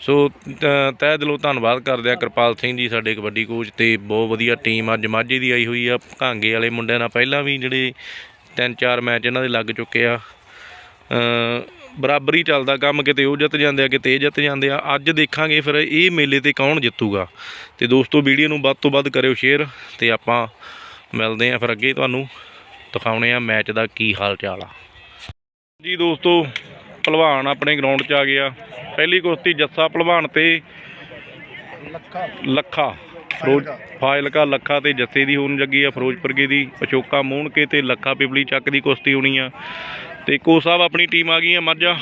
ਸੋ, ਤ- ਤਹਿ ਦਿਲੋਂ ਧੰਨਵਾਦ ਕਰਦੇ ਆ ਕਿਰਪਾਲ ਸਿੰਘ ਜੀ, ਸਾਡੇ ਕਬੱਡੀ ਕੋਚ ਤੇ ਬਹੁਤ ਵਧੀਆ ਟੀਮ ਅੱਜ ਮਾਝੇ ਦੀ ਆਈ ਹੋਈ ਆ। ਭਾਂਗੇ ਵਾਲੇ ਮੁੰਡਿਆਂ ਨਾਲ ਪਹਿਲਾਂ ਵੀ ਜਿਹੜੇ ਤਿੰਨ ਚਾਰ ਮੈਚ ਇਹਨਾਂ ਦੇ ਲੱਗ ਚੁੱਕੇ ਆ। ਅ ਬਰਾਬਰੀ ਚੱਲਦਾ ਕੰਮ, ਕਿਤੇ ਉਹ ਜਿੱਤ ਜਾਂਦੇ ਆ, ਕਿਤੇ ਇਹ ਜਿੱਤ ਜਾਂਦੇ ਆ। ਅੱਜ ਦੇਖਾਂਗੇ ਫਿਰ ਇਹ ਮੇਲੇ ਤੇ ਕੌਣ ਜਿੱਤੂਗਾ। ਤੇ ਦੋਸਤੋ, ਵੀਡੀਓ ਨੂੰ ਵੱਧ ਤੋਂ ਵੱਧ ਕਰਿਓ ਸ਼ੇਅਰ ਤੇ ਆਪਾਂ ਮਿਲਦੇ ਆ ਫਿਰ ਅੱਗੇ ਤੁਹਾਨੂੰ ਦਿਖਾਉਣੇ ਆ ਮੈਚ ਦਾ ਕੀ ਹਾਲ ਚਾਲ ਆ। ਜੀ ਦੋਸਤੋ, ਭਲਵਾਨ ਆਪਣੇ ਗਰਾਊਂਡ 'ਚ ਆ ਗਿਆ। ਪਹਿਲੀ ਕੁਸ਼ਤੀ ਜੱਸਾ ਭਲਵਾਨ ਤੇ ਲੱਖਾ। ਫਿਰੋਜ਼ ਫਾਜ਼ਿਲਕਾ ਲੱਖਾ ਤੇ ਜੱਸੇ ਦੀ ਹੋਣ ਲੱਗੀ ਆ ਫਿਰੋਜ਼ਪੁਰਗੇ ਦੀ। ਅਸ਼ੋਕਾ ਮੋਹਣਕੇ ਤੇ ਲੱਖਾ ਪਿਪਲੀ ਚੱਕ ਦੀ ਕੁਸ਼ਤੀ ਹੋਣੀ ਆ। ਤੇ ਕੋ ਸਾਹਿਬ ਆਪਣੀ ਟੀਮ ਆ ਗਈ ਆ ਮਾਝਾ।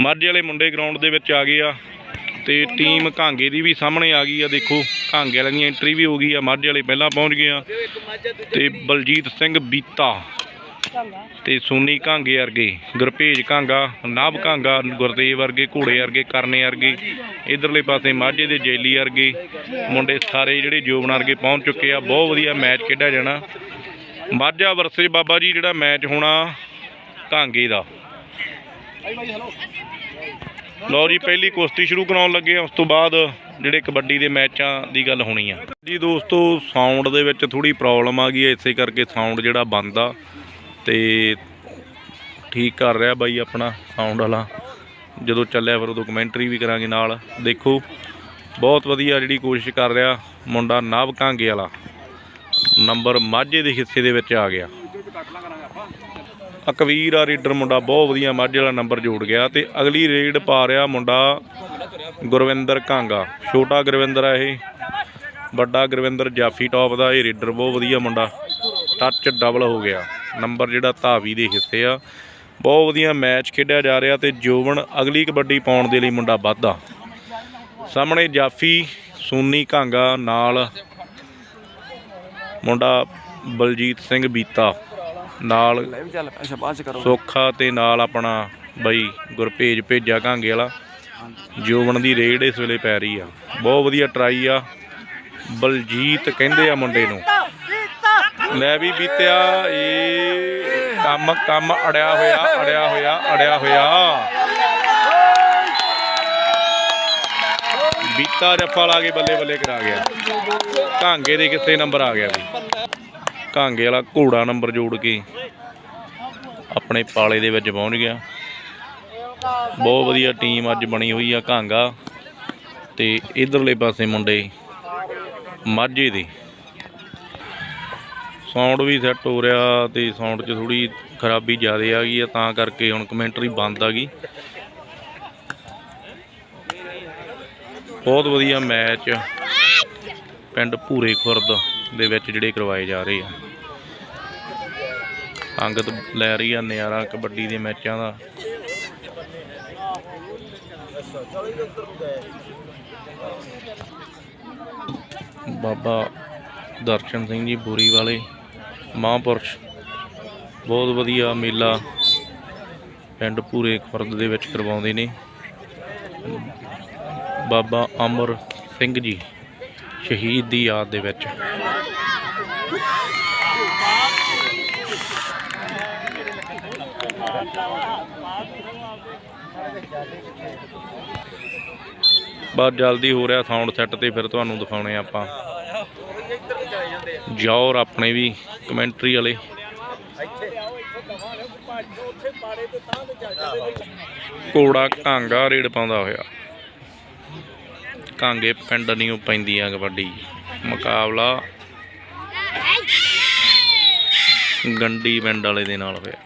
ਮਾਝੇ ਵਾਲੇ ਮੁੰਡੇ ਗਰਾਊਂਡ ਦੇ ਵਿੱਚ ਆ ਗਏ ਆ। ਤੇ ਟੀਮ ਘਾਂਗੇ ਦੀ ਵੀ ਸਾਹਮਣੇ ਆ ਗਈ ਆ ਦੇਖੋ। ਘਾਂਗੇ ਵਾਲਿਆਂ ਦੀ ਐਂਟਰੀ ਵੀ ਹੋ ਗਈ ਆ ਮਾਝੇ ਵਾਲੇ ਪਹਿਲਾਂ ਪਹੁੰਚ ਗਏ ਆ। ਤੇ ਬਲਜੀਤ ਸਿੰਘ ਬੀਤਾ। ਤੇ ਸੋਨੀ ਘਾਂਗੇ ਵਰਗੇ, ਗੁਰਭੇਜ ਘਾਂਗਾ ਨਾਭ ਘਾਂਗਾ ਗੁਰਦੇਵ ਵਰਗੇ, ਘੋੜੇ ਵਰਗੇ, ਕਰਨੇ ਵਰਗੇ, ਇਧਰਲੇ ਪਾਸੇ ਮਾਝੇ ਦੇ ਜੇਲੀ ਵਰਗੇ, ਮੁੰਡੇ ਸਾਰੇ ਜਿਹੜੇ ਜੋਬਨ ਵਰਗੇ ਪਹੁੰਚ ਚੁੱਕੇ ਆ, ਬਹੁਤ ਵਧੀਆ ਮੈਚ ਖੇਡਿਆ ਜਾਣਾ। ਮਾਝਾ ਵਰਸੇ ਬਾਬਾ ਜੀ ਜਿਹੜਾ ਮੈਚ ਹੋਣਾ ਘਾਂਗੇ ਦਾ। ਲਓ ਜੀ, ਪਹਿਲੀ ਕੁਸ਼ਤੀ ਸ਼ੁਰੂ ਕਰਾਉਣ ਲੱਗੇ ਆ, ਉਸ ਤੋਂ ਬਾਅਦ ਜਿਹੜੇ ਕਬੱਡੀ ਦੇ ਮੈਚਾਂ ਦੀ ਗੱਲ ਹੋਣੀ ਆ। ਜੀ ਦੋਸਤੋ ਸਾਊਂਡ ਦੇ ਵਿੱਚ ਥੋੜੀ ਪ੍ਰੋਬਲਮ ਆ ਗਈ ਹੈ ਇਸੇ ਕਰਕੇ ਸਾਊਂਡ ਜਿਹੜਾ ਬੰਦ ਆ। ਤੇ ਠੀਕ ਕਰ ਰਿਹਾ ਬਾਈ ਆਪਣਾ ਸਾਊਂਡ ਵਾਲਾ। ਜਦੋਂ ਚੱਲਿਆ ਫਿਰ ਉਦੋਂ ਕਮੈਂਟਰੀ ਵੀ ਕਰਾਂਗੇ ਨਾਲ। ਦੇਖੋ, ਬਹੁਤ ਵਧੀਆ ਜਿਹੜੀ ਕੋਸ਼ਿਸ਼ ਕਰ ਰਿਹਾ ਮੁੰਡਾ ਨਾਭ ਕਾਂਗੇ ਵਾਲਾ। ਨੰਬਰ ਮਾਝੇ ਦੇ ਹਿੱਸੇ ਦੇ ਵਿੱਚ ਆ ਗਿਆ। ਅਕਵੀਰ ਆ ਰੀਡਰ ਮੁੰਡਾ, ਬਹੁਤ ਵਧੀਆ ਮਾਝੇ ਵਾਲਾ ਨੰਬਰ ਜੋੜ ਗਿਆ ਤੇ ਅਗਲੀ ਰੇਡ ਪਾ ਰਿਹਾ ਮੁੰਡਾ ਗੁਰਵਿੰਦਰ ਕਾਂਗਾ। ਛੋਟਾ ਗੁਰਵਿੰਦਰ ਆ ਇਹ। ਵੱਡਾ ਗੁਰਵਿੰਦਰ ਜਾਫੀ ਟੌਪ ਦਾ ਇਹ ਰੀਡਰ ਬਹੁਤ ਵਧੀਆ ਮੁੰਡਾ। ਟੱਚ ਡਬਲ ਹੋ ਗਿਆ। ਨੰਬਰ ਜਿਹੜਾ ਧਾਵੀ ਦੇ ਹਿੱਸੇ ਆ। ਬਹੁਤ ਵਧੀਆ ਮੈਚ ਖੇਡਿਆ ਜਾ ਰਿਹਾ ਤੇ ਜੋਬਨ ਅਗਲੀ ਕਬੱਡੀ ਪਾਉਣ ਦੇ ਲਈ ਮੁੰਡਾ ਵਾਧਾ। ਸਾਹਮਣੇ ਜਾਫੀ ਸੋਨੀ ਕਾਂਗਾ ਨਾਲ ਮੁੰਡਾ ਬਲਜੀਤ ਸਿੰਘ ਬੀਤਾ। ਨਾਲ ਸੋਖਾ ਤੇ ਨਾਲ ਆਪਣਾ ਬਈ ਗੁਰਭੇਜ ਭੇਜਾ ਕਾਂਗੇ ਵਾਲਾ। ਜੋਬਨ ਦੀ ਰੇਡ ਇਸ ਵੇਲੇ ਪੈ ਰਹੀ ਆ। ਬਹੁਤ ਵਧੀਆ ਟਰਾਈ ਆ। ਬਲਜੀਤ ਕਹਿੰਦੇ ਆ ਮੁੰਡੇ ਨੂੰ। ਲੈ ਵੀ ਬੀਤਿਆ ਇਹ ਕੰਮ ਕੰਮ ਅੜਿਆ ਹੋਇਆ ਅੜਿਆ ਹੋਇਆ ਅੜਿਆ ਹੋਇਆ। ਬੀਤਾ ਜੱਫਾ ਲਾ ਕੇ ਬੱਲੇ ਬੱਲੇ ਕਰਾ ਗਿਆ। ਕਾਂਗੇ ਦੇ ਕਿੱਥੇ ਨੰਬਰ ਆ ਗਿਆ ਵੀ? ਕਾਂਗੇ ਵਾਲਾ ਘੋੜਾ ਨੰਬਰ ਜੋੜ ਕੇ ਆਪਣੇ ਪਾਲੇ ਦੇ ਵਿੱਚ ਪਹੁੰਚ ਗਿਆ। ਬਹੁਤ ਵਧੀਆ ਟੀਮ ਅੱਜ ਬਣੀ ਹੋਈ ਆ ਕਾਂਗਾ ਤੇ ਇਧਰਲੇ ਪਾਸੇ ਮੁੰਡੇ ਮਾਝੇ ਦੇ। ਸਾਊਂਡ ਵੀ ਸੈੱਟ ਹੋ ਰਿਹਾ ਤੇ ਸਾਊਂਡ 'ਚ ਥੋੜੀ ਖਰਾਬੀ ਜ਼ਿਆਦਾ ਆ ਗਈ ਆ, ਤਾਂ ਕਰਕੇ ਹੁਣ ਕਮੈਂਟਰੀ ਬੰਦ ਆ ਗਈ। ਬਹੁਤ ਵਧੀਆ ਮੈਚ ਪਿੰਡ ਭੂਰੇ ਖੁਰਦ ਦੇ ਵਿੱਚ ਜਿਹੜੇ ਕਰਵਾਏ ਜਾ ਰਹੇ ਆ। ਸੰਗਤ ਲੈ ਰਹੀ ਆ ਨਜ਼ਾਰਾ ਕਬੱਡੀ ਦੇ ਮੈਚਾਂ ਦਾ। ਬਾਬਾ ਦਰਸ਼ਨ ਸਿੰਘ ਜੀ ਬੁਰੀ ਵਾਲੇ। ਮਹਾਂਪੁਰਸ਼। ਬਹੁਤ ਵਧੀਆ ਮੇਲਾ ਪਿੰਡ ਪੂਰੇ ਖੁਰਦ ਦੇ ਵਿੱਚ ਕਰਵਾਉਂਦੇ ਨੇ। ਬਾਬਾ ਅਮਰ ਸਿੰਘ ਜੀ ਸ਼ਹੀਦ ਦੀ ਯਾਦ ਦੇ ਵਿੱਚ। ਬਸ ਜਲਦੀ ਹੋ ਰਿਹਾ ਸਾਊਂਡ ਸੈੱਟ ਤੇ ਫਿਰ ਤੁਹਾਨੂੰ ਦਿਖਾਉਣੇ ਆਪਾਂ। ਜੌਰ ਆਪਣੇ ਵੀ ਕਮੈਂਟਰੀ ਵਾਲੇ। ਕੋੜਾ ਕਾਂਗਾ ਰੇਡ ਪਾਉਂਦਾ ਹੋਇਆ। ਕਾਂਗੇ ਪਿੰਡ ਨਹੀਂ ਪੈਂਦੀ ਆ ਕਬੱਡੀ। ਮੁਕਾਬਲਾ ਗੰਡੀ ਪਿੰਡ ਵਾਲੇ ਦੇ ਨਾਲ ਹੋਇਆ।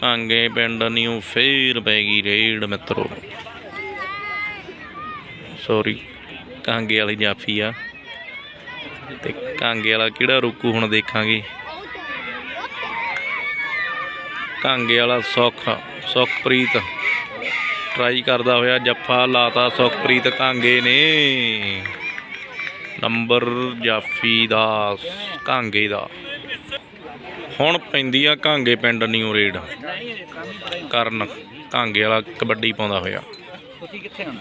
ਕਾਂਗੇ ਪਿੰਡ ਨਹੀਂ ਫੇਰ ਪੈ ਗਈ ਰੇਡ ਮਿੱਤਰੋ। ਸੌਰੀ ਕਾਂਗੇ ਵਾਲੀ ਜਾਫੀ ਆ। ਤੇ ਕਾਂਗੇ ਵਾਲਾ ਕਿਹੜਾ ਰੁਕੂ ਹੁਣ ਦੇਖਾਂਗੇ। ਕਾਂਗੇ ਵਾਲਾ ਸੁੱਖ, ਸੁਖਪ੍ਰੀਤ ਟਰਾਈ ਕਰਦਾ ਹੋਇਆ, ਜੱਫਾ ਲਾਤਾ ਸੁਖਪ੍ਰੀਤ ਕਾਂਗੇ ਨੇ। ਨੰਬਰ ਜਾਫੀ ਦਾ, ਕਾਂਗੇ ਦਾ। ਹੁਣ ਪੈਂਦੀ ਆ ਕਾਂਗੇ ਪਿੰਡ ਨਿਊ ਰੇਡ ਕਰਨ ਕਾਂਗੇ ਵਾਲਾ ਕਬੱਡੀ ਪਾਉਂਦਾ ਹੋਇਆ। ਤੁਸੀਂ ਕਿੱਥੇ ਹੁਣ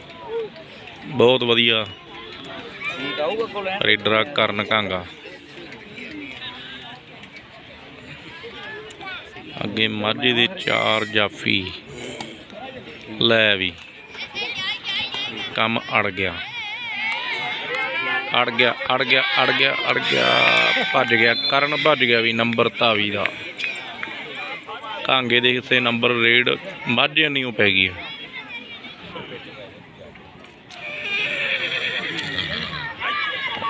ਬਹੁਤ ਵਧੀਆ। ਠੀਕ ਆਊਗਾ ਕੋਲ? ਰੇਡਰ ਕਰਨ ਕਾਂਗਾ। ਅੱਗੇ ਮਾਝੇ ਦੇ ਚਾਰ ਜਾਫੀ। ਲੈ ਵੀ। ਕੰਮ ਅੜ ਗਿਆ। ਅੜ ਗਿਆ ਅੜ ਗਿਆ ਅੜ ਗਿਆ ਅੜ ਗਿਆ। ਭੱਜ ਗਿਆ। ਕਰਨ ਭੱਜ ਗਿਆ ਵੀ ਨੰਬਰ ਧਾਵੀ ਦਾ। ਕਾਂਗੇ ਦੇ ਹਿੱਸੇ ਨੰਬਰ ਰੇਡ ਮਾਝੇ ਨਹੀਂ ਪੈ ਗਈ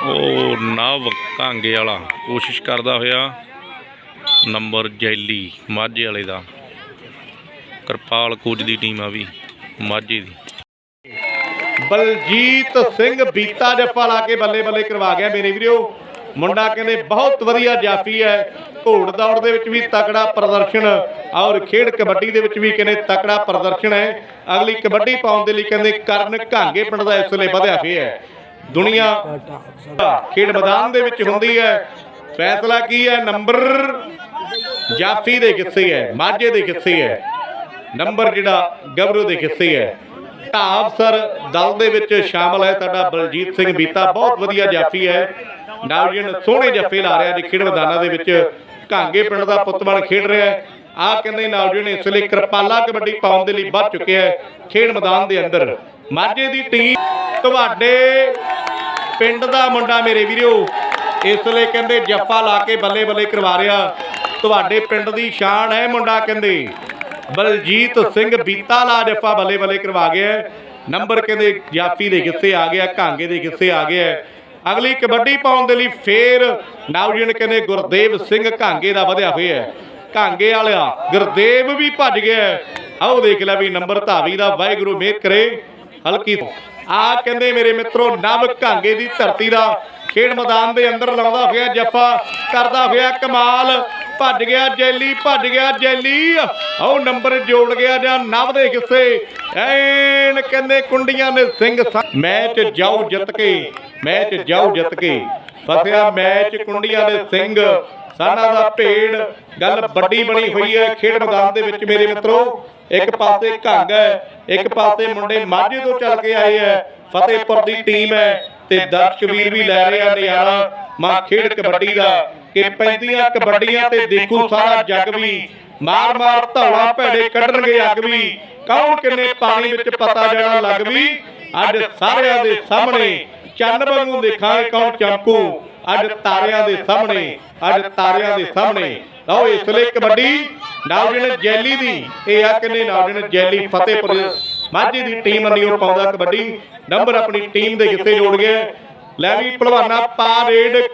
ਉਹ ਨਵ ਕਾਂਗੇ ਵਾਲਾ। ਕੋਸ਼ਿਸ਼ ਕਰਦਾ ਹੋਇਆ ਨੰਬਰ ਜੈਲੀ, ਮਾਝੇ ਵਾਲੇ ਦਾ। ਕਿਰਪਾਲ ਕੋਚ ਦੀ ਟੀਮ ਆ ਵੀ, ਮਾਝੇ ਦੀ। ਬਲਜੀਤ ਸਿੰਘ ਬੀਤਾ ਜੱਫਾ ਲਾ ਕੇ ਬੱਲੇ ਬੱਲੇ ਕਰਵਾ ਗਿਆ ਮੇਰੇ ਵੀਰੋ। ਮੁੰਡਾ ਕਹਿੰਦੇ, ਬਹੁਤ ਵਧੀਆ ਜਾਫੀ ਹੈ। ਘੋੜ ਦੌੜ ਦੇ ਵਿੱਚ ਵੀ ਤਕੜਾ ਪ੍ਰਦਰਸ਼ਨ ਔਰ ਖੇਡ ਕਬੱਡੀ ਦੇ ਵਿੱਚ ਵੀ ਕਹਿੰਦੇ ਤਕੜਾ ਪ੍ਰਦਰਸ਼ਨ ਹੈ। ਅਗਲੀ ਕਬੱਡੀ ਪਾਉਣ ਦੇ ਲਈ ਕਹਿੰਦੇ ਕਰਨ ਘਾਂਗੇ ਪਿੰਡ ਦਾ ਇਸ ਵੇਲੇ ਵਧਿਆ ਹੋਇਆ ਹੈ। ਦੁਨੀਆ ਖੇਡ ਮੈਦਾਨ ਦੇ ਵਿੱਚ ਹੁੰਦੀ ਹੈ। ਫੈਸਲਾ ਕੀ ਹੈ? ਨੰਬਰ ਜਾਫੀ ਦੇ ਕਿੱਸੇ ਹੈ, ਮਾਝੇ ਦੇ ਕਿੱਸੇ ਹੈ। ਨੰਬਰ ਜਿਹੜਾ ਗੱਭਰੂ ਦੇ ਕਿੱਸੇ ਹੈ। ਢਾਬ ਸਰ ਦਲ ਦੇ ਵਿੱਚ ਸ਼ਾਮਲ ਹੈ। ਸਾਡਾ ਬਲਜੀਤ ਸਿੰਘ ਬੀਤਾ ਬਹੁਤ ਵਧੀਆ ਜਾਫੀ ਹੈ। ਨਾਵਜਨ ਸੋਹਣੇ ਜੱਫੇ ਲਾ ਰਿਹਾ ਜੀ ਖੇਡ ਮੈਦਾਨਾਂ ਦੇ ਵਿੱਚ। ਘਾਂਗੇ ਪਿੰਡ ਦਾ ਪੁੱਤ ਬਣ ਖੇਡ ਰਿਹਾ ਹੈ। ਆ ਕਹਿੰਦੇ ਨਾਵਜਨ ਇਸ ਲਈ ਕਿਰਪਾਲਾ ਕਬੱਡੀ ਪਾਉਣ ਦੇ ਲਈ ਵੱਧ ਚੁੱਕਿਆ ਹੈ। ਖੇਡ ਮੈਦਾਨ ਦੇ ਅੰਦਰ ਮਾਝੇ ਦੀ ਟੀਮ ਤੁਹਾਡੇ ਪਿੰਡ ਦਾ ਮੁੰਡਾ ਮੇਰੇ ਵੀਰੋ, ਇਸ ਲਈ ਕਹਿੰਦੇ ਜੱਫਾ ਲਾ ਕੇ ਬੱਲੇ ਬੱਲੇ ਕਰਵਾ ਰਿਹਾ। ਤੁਹਾਡੇ ਪਿੰਡ ਦੀ ਸ਼ਾਨ ਹੈ ਮੁੰਡਾ ਕਹਿੰਦੇ। ਬਲਜੀਤ ਸਿੰਘ ਬੀਤਾ ਲਾ ਜੱਫਾ ਬੱਲੇ ਬੱਲੇ ਕਰਵਾ ਗਿਆ ਨੰਬਰ ਕਹਿੰਦੇ ਜਾਫੀ ਦੇ ਕਿੱਸੇ ਆ ਗਿਆ ਕਾਂਗੇ ਦੇ ਕਿੱਸੇ ਆ ਗਿਆ ਅਗਲੀ ਕਬੱਡੀ ਪਾਉਣ ਦੇ ਲਈ ਫੇਰ ਨਾਵਜਨ ਕਹਿੰਦੇ ਗੁਰਦੇਵ ਸਿੰਘ ਕਾਂਗੇ ਦਾ ਵਧਿਆ ਹੋਇਆ ਹੈ। ਕਾਂਗੇ ਵਾਲਿਆ ਗੁਰਦੇਵ ਵੀ ਭੱਜ ਗਿਆ ਆਓ ਦੇਖ ਲੈ ਵੀ ਨੰਬਰ ਧਾਵੀ ਦਾ ਵਾਹਿਗੁਰੂ ਮਿਹਰ ਕਰੇ। ਹਲਕੀ ਆ ਕਹਿੰਦੇ ਮੇਰੇ ਮਿੱਤਰੋ, ਨਵ ਕਾਂਗੇ ਦੀ ਧਰਤੀ ਦਾ ਖੇਡ ਮੈਦਾਨ ਦੇ ਅੰਦਰ ਲਾਉਂਦਾ ਹੋਇਆ ਜੱਫਾ, ਕਰਦਾ ਹੋਇਆ ਕਮਾਲ। ਭੱਜ ਗਿਆ ਜੈਲੀ, ਭੱਜ ਗਿਆ ਜੈਲੀ। ਆਓ ਨੰਬਰ ਜੋੜ ਗਿਆ ਜਾਂ ਨਵ ਦੇ ਕਿੱਸੇ। ਐਨ ਕਹਿੰਦੇ ਕੁੰਡੀਆਂ ਨੇ ਸਿੰਘ ਸਾ- ਮੈਚ ਜਾਓ ਜਿੱਤ ਕੇ, ਮੈਚ ਜਾਓ ਜਿੱਤ ਕੇ। ਫਸਿਆ ਮੈਚ ਕੁੰਡੀਆਂ ਦੇ ਸਿੰਘ, ਸਾਨਾ ਦਾ ਭੇੜ ਗੱਲ ਵੱਡੀ ਬਣੀ ਹੋਈ ਹੈ ਖੇਡ ਮੈਦਾਨ ਦੇ ਵਿੱਚ ਮੇਰੇ ਮਿੱਤਰੋ। ਇੱਕ ਪਾਸੇ ਘੰਗ ਹੈ, ਇੱਕ ਪਾਸੇ ਮੁੰਡੇ ਮਾਝੇ ਤੋਂ ਚੱਲ ਕੇ ਆਏ ਹੈ, ਫਤਿਹਪੁਰ ਦੀ ਟੀਮ ਹੈ ਤੇ ਦਰਸ਼ਕ ਵੀਰ ਵੀ ਲੈ ਰਹੇ ਆ ਨਜ਼ਾਰਾ। ਮਾਂ ਖੇਡ ਕਬੱਡੀ ਦਾ ਕਿ ਪੈਂਦੀਆਂ ਕਬੱਡੀਆਂ ਤੇ ਦੇਖੂ ਸਾਰਾ ਜੱਗ ਵੀ। ਮਾਰ ਮਾਰ ਧੌਲਾ ਭੈੜੇ ਕੱਢਣਗੇ ਅੱਗ ਵੀ। ਕੌਣ ਕਿੰਨੇ ਪਾਣੀ ਵਿੱਚ ਪਤਾ ਜਾਣਾ ਲੱਗ ਵੀ। ਅੱਜ ਸਾਰਿਆਂ ਦੇ ਸਾਹਮਣੇ ਚੰਨ ਵਾਂਗੂ ਦੇਖਾਂਗੇ ਕੌਣ ਚਮਕੂ। ਅੱਜ ਤਾਰਿਆਂ ਦੇ ਸਾਹਮਣੇ, ਅੱਜ ਤਾਰਿਆਂ ਦੇ ਸਾਹਮਣੇ। ਲਓ ਇਸ ਲਈ ਕਬੱਡੀ ਨਾਵਜਨ ਜੈਲੀ ਦੀ, ਇਹ ਆ ਕਿਨੇ ਨਾਵਜਨ ਜੈਲੀ ਫਤਿਹਪੁਰ ਮਾਝੇ ਦੀ ਟੀਮ ਨਿਓ ਪਾਉਂਦਾ ਕਬੱਡੀ। ਨੰਬਰ ਆਪਣੀ ਟੀਮ ਦੇ ਕਿੱਥੇ ਜੋੜ ਗਿਆ ਲੈ ਵੀ ਭਲਵਾਨਾ ਪਾ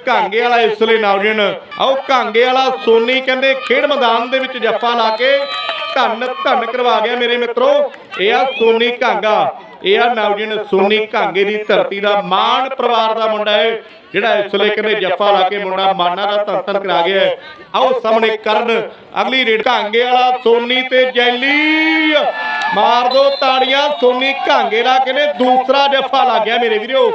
ਘਾਂਗੇ ਵਾਲਾ ਇਸ ਲਈ ਨਾਵਜਨ ਆਓ ਘਾਂਗੇ ਵਾਲਾ ਸੋਨੀ ਕਹਿੰਦੇ ਖੇਡ ਮੈਦਾਨ ਦੇ ਵਿੱਚ ਜੱਫਾ ਲਾ ਕੇ ਧੰਨ ਧੰਨ ਕਰਵਾ ਗਿਆ ਮੇਰੇ ਮਿੱਤਰੋ। ਇਹ ਆ ਸੋਨੀ ਘਾਂਗਾ। ਇਹ ਆ ਨਵਜਨ ਸੋਨੀ ਘਾਂਗੇ ਦੀ ਧਰਤੀ ਦਾ ਮਾਣ ਪਰਿਵਾਰ ਦਾ ਮੁੰਡਾ ਹੈ। ਜਿਹੜਾ ਇਸ ਵੇਲੇ ਕਹਿੰਦੇ ਜੱਫਾ ਲਾ ਕੇ ਮੁੰਡਾ ਮਾਨਾ ਦਾ ਧੰਨ ਧੰਨ ਕਰਾ ਗਿਆ ਹੈ। ਆਓ ਸਾਹਮਣੇ ਕਰਨ ਅਗਲੀ ਰੇਡ ਘਾਂਗੇ ਵਾਲਾ ਸੋਨੀ ਤੇ ਜੈਲੀ। ਮਾਰ ਦੋ ਤਾੜੀਆਂ ਸੋਨੀ ਘਾਂਗੇ ਲਾ ਕੇ ਨੇ। ਦੂਸਰਾ ਜੱਫਾ ਲੱਗ ਗਿਆ ਮੇਰੇ ਵੀਰੋ।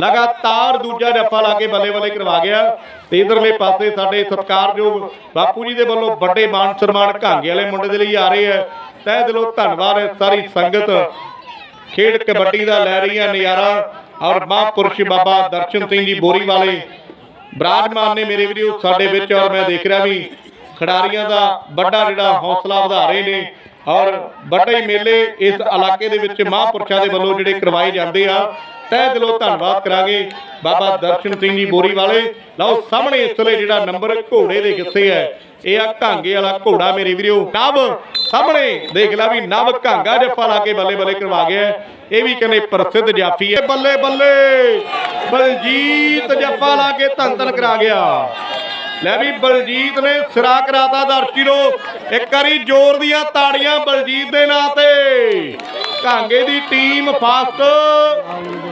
ਲਗਾਤਾਰ ਦੂਜਾ ਜੱਫਾ ਲਾ ਕੇ ਬੱਲੇ ਬੱਲੇ ਕਰਵਾ ਗਿਆ। ਤੇ ਇਧਰਲੇ ਪਾਸੇ ਸਾਡੇ ਸਤਿਕਾਰਯੋਗ ਬਾਪੂ ਜੀ ਦੇ ਵੱਲੋਂ ਵੱਡੇ ਮਾਨ ਸਨਮਾਨ ਘਾਂਗੇ ਵਾਲੇ ਮੁੰਡੇ ਦੇ ਲਈ ਆ ਰਹੇ ਹੈ। ਤਹਿ ਦਿਲੋਂ ਧੰਨਵਾਦ ਹੈ ਸਾਰੀ ਸੰਗਤ। ਖੇਡ ਕਬੱਡੀ ਦਾ ਲੈ ਰਹੀਆਂ ਨਜ਼ਾਰਾ। ਔਰ ਮਹਾਂਪੁਰਸ਼ ਬਾਬਾ ਦਰਸ਼ਨ ਸਿੰਘ ਜੀ ਬੋਰੀ ਵਾਲੇ ਬਰਾਜਮਾਨ ਨੇ ਮੇਰੇ ਵੀਡੀਓ ਸਾਡੇ ਵਿੱਚ ਔਰ ਮੈਂ ਦੇਖ ਰਿਹਾ ਵੀ ਖਿਡਾਰੀਆਂ ਦਾ ਵੱਡਾ ਜਿਹੜਾ ਹੌਸਲਾ ਵਧਾ ਰਹੇ ਨੇ ਔਰ ਵੱਡੇ ਮੇਲੇ ਇਸ ਇਲਾਕੇ ਦੇ ਵਿੱਚ ਮਹਾਂਪੁਰਸ਼ਾਂ ਦੇ ਵੱਲੋਂ ਜਿਹੜੇ ਕਰਵਾਏ ਜਾਂਦੇ ਆ, ਤਹਿ ਦਿਲੋਂ ਧੰਨਵਾਦ ਕਰਾਂਗੇ ਬਾਬਾ ਦਰਸ਼ਨ ਸਿੰਘ ਜੀ ਬੋਰੀ ਵਾਲੇ। ਲਓ ਸਾਹਮਣੇ ਇਸ ਵੇਲੇ ਜਿਹੜਾ ਨੰਬਰ ਘੋੜੇ ਦੇ ਕਿੱਥੇ ਹੈ ਇਹ ਆ ਘਾਂਗੇ ਵਾਲਾ ਘੋੜਾ ਮੇਰੇ ਵੀਰੋ। ਨਵ ਸਾਹਮਣੇ ਦੇਖ ਲੈ ਵੀ ਨਵ ਘਾਂਗਾ ਜੱਫਾ ਲਾ ਕੇ ਬੱਲੇ ਬੱਲੇ ਕਰਵਾ ਗਿਆ। ਇਹ ਵੀ ਕਹਿੰਦੇ ਪ੍ਰਸਿੱਧ ਜਾਫੀ ਹੈ। ਬੱਲੇ ਬੱਲੇ ਬਲਜੀਤ ਜੱਫਾ ਲਾ ਕੇ ਧੰਨ ਧੰਨ ਕਰਾ ਗਿਆ। ਲੈ ਵੀ ਬਲਜੀਤ ਨੇ ਸਿਰਾ ਕਰਾਤਾ ਦਰਸ਼ੀਰੋ ਇੱਕ ਵਾਰੀ ਜ਼ੋਰ ਦੀਆਂ ਤਾੜੀਆਂ ਬਲਜੀਤ ਦੇ ਨਾਂ ਤੇ। ਘਾਂਗੇ ਦੀ ਟੀਮ ਫਾਸਟ